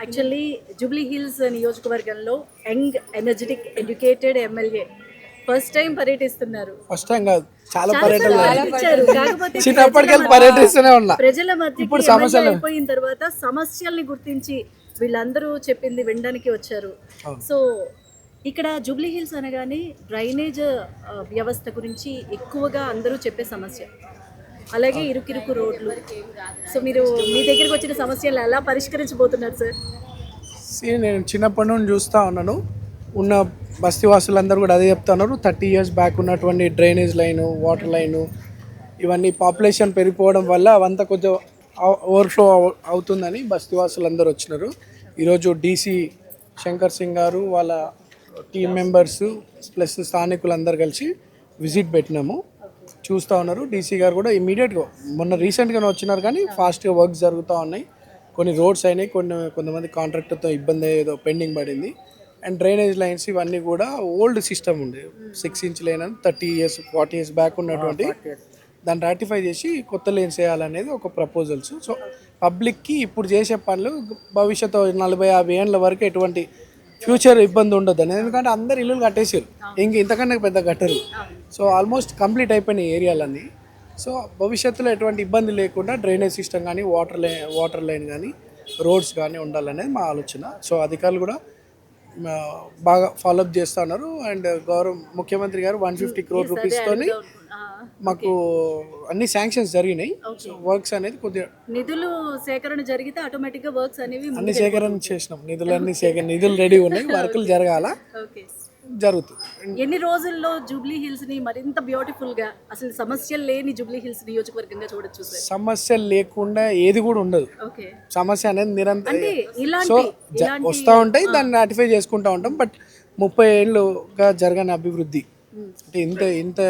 Actually Jubilee Hills నియోజకవర్గంలో young energetic educated MLA first time పర్యటిస్తున్నారు. First time కాదు. చాలా మధ్య- పర్యటిస్తూనే ఉన్నా. ప్రజల మధ్య ఇప్పుడు సమస్యలు అయిపోయిన తర్వాత సమస్యల్ని గుర్తించి వీళ్ళందరూ చెప్పింది వినడానికి వచ్చారు. సో ఇక్కడ జూబ్లీ హిల్స్ అనగానే డ్రైనేజ్ వ్యవస్థ గురించి ఎక్కువగా అందరూ చెప్పే సమస్య. అలాగే ఇరుకిరుకు రోడ్లు. సో మీరు మీ దగ్గరికి వచ్చిన సమస్యలు ఎలా పరిష్కరించబోతున్నారు సార్? See, నేను చిన్నప్పటి నుండి చూస్తూ ఉన్నాను. ఉన్న బస్తీవాసులందరూ కూడా అదే చెప్తున్నారు. థర్టీ ఇయర్స్ బ్యాక్ ఉన్నటువంటి డ్రైనేజ్ లైను వాటర్ లైను ఇవన్నీ పాపులేషన్ పెరిగిపోవడం వల్ల అవంతా కొంచెం ఓవర్ఫ్లో అవుతుందని బస్తీవాసులందరూ వచ్చినారు. ఈరోజు డీసీ శంకర్ సింగ్ గారు వాళ్ళ టీం మెంబర్స్ ప్లస్ స్థానికులందరూ కలిసి విజిట్ పెట్టినాము. చూస్తూ ఉన్నారు. డీసీ గారు కూడా ఇమీడియట్గా మొన్న రీసెంట్గానే వచ్చినారు కానీ ఫాస్ట్గా వర్క్ జరుగుతూ ఉన్నాయి. కొన్ని రోడ్స్ అయినాయి కొన్ని కొంతమంది కాంట్రాక్టర్తో ఇబ్బంది ఏదో పెండింగ్ పడింది. అండ్ డ్రైనేజ్ లైన్స్ ఇవన్నీ కూడా ఓల్డ్ సిస్టమ్ ఉండే. సిక్స్ ఇంచ్ లైన్ అని thirty years forty years back ఉన్నటువంటి దాన్ని రాటిఫై చేసి కొత్త లేన్స్ వేయాలనేది ఒక ప్రపోజల్స్ సో పబ్లిక్కి ఇప్పుడు చేసే పనులు భవిష్యత్తు నలభై యాభై ఏళ్ళ వరకు ఎటువంటి ఫ్యూచర్ ఇబ్బంది ఉండదు అని. ఎందుకంటే అందరు ఇల్లు కట్టేసారు ఇంక ఇంతకన్నా పెద్ద కట్టరు. సో ఆల్మోస్ట్ కంప్లీట్ అయిపోయినాయి ఏరియాలన్నీ. సో భవిష్యత్తులో ఎటువంటి ఇబ్బంది లేకుండా డ్రైనేజ్ సిస్టమ్ కానీ వాటర్ లైన్ వాటర్ లైన్ కానీ రోడ్స్ కానీ ఉండాలనేది మా ఆలోచన. సో అధికారులు కూడా బాగా ఫాలోఅప్ చేస్తూ ఉన్నారు. అండ్ గౌరవ ముఖ్యమంత్రి గారు వన్ ఫిఫ్టీ క్రోర్ రూపీస్తోని మాకు అన్ని శాంక్షన్స్ జరిగినాయి. వర్క్స్ అనేది కొద్దిగా నిధులు సేకరణ జరిగితే ఆటోమేటిక్గా వర్క్స్ అనేవి అన్ని సేకరణ చేసినాం. నిధులన్నీ సేకరణ నిధులు రెడీ ఉన్నాయి. వర్కులు జరగాల. జరుగుతుంది. ఎన్ని రోజుల్లో జూబ్లీ హిల్స్ని మరింత బ్యూటిఫుల్గా అసలు సమస్యలు లేని జూబ్లీ హిల్స్ నియోజకవర్గంగా చూడొచ్చు సమస్యలు లేకుండా ఏది కూడా ఉండదు. సమస్య అనేది నిరంతరం సో వస్తూ ఉంటాయి దాన్ని నాటిఫై చేసుకుంటూ ఉంటాం బట్ ముప్పై ఏళ్ళుగా జరగని అభివృద్ధి. అంటే ఇంత ఇంత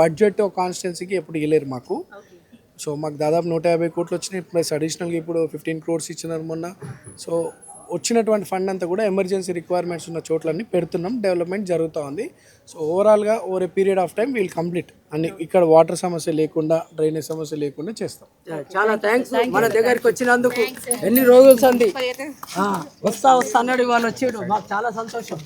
బడ్జెట్ కాన్స్టిట్యున్సీకి ఎప్పుడు ఇవ్వలేరు మాకు. సో మాకు దాదాపు నూట యాభై కోట్లు వచ్చినాయి ప్లస్ అడిషనల్గా ఇప్పుడు ఫిఫ్టీన్ క్రోర్స్ ఇచ్చినారు మొన్న. సో వచ్చినటువంటి ఫండ్ అంతా కూడా ఎమర్జెన్సీ రిక్వైర్మెంట్స్ ఉన్న చోట్లన్నీ పెడుతున్నాం. డెవలప్మెంట్ జరుగుతూ ఉంది. సో ఓవరాల్గా over a period of time will complete. అన్ని ఇక్కడ వాటర్ సమస్య లేకుండా డ్రైనేజ్ సమస్య లేకుండా చేస్తాం. చాలా థ్యాంక్స్ మన దగ్గరికి వచ్చినందుకు ఎన్ని రోజులు సంది ఆ, వస్తా వస్తా అన్నాడు వాళ్ళు వచ్చాడు. మాకు చాలా సంతోషం.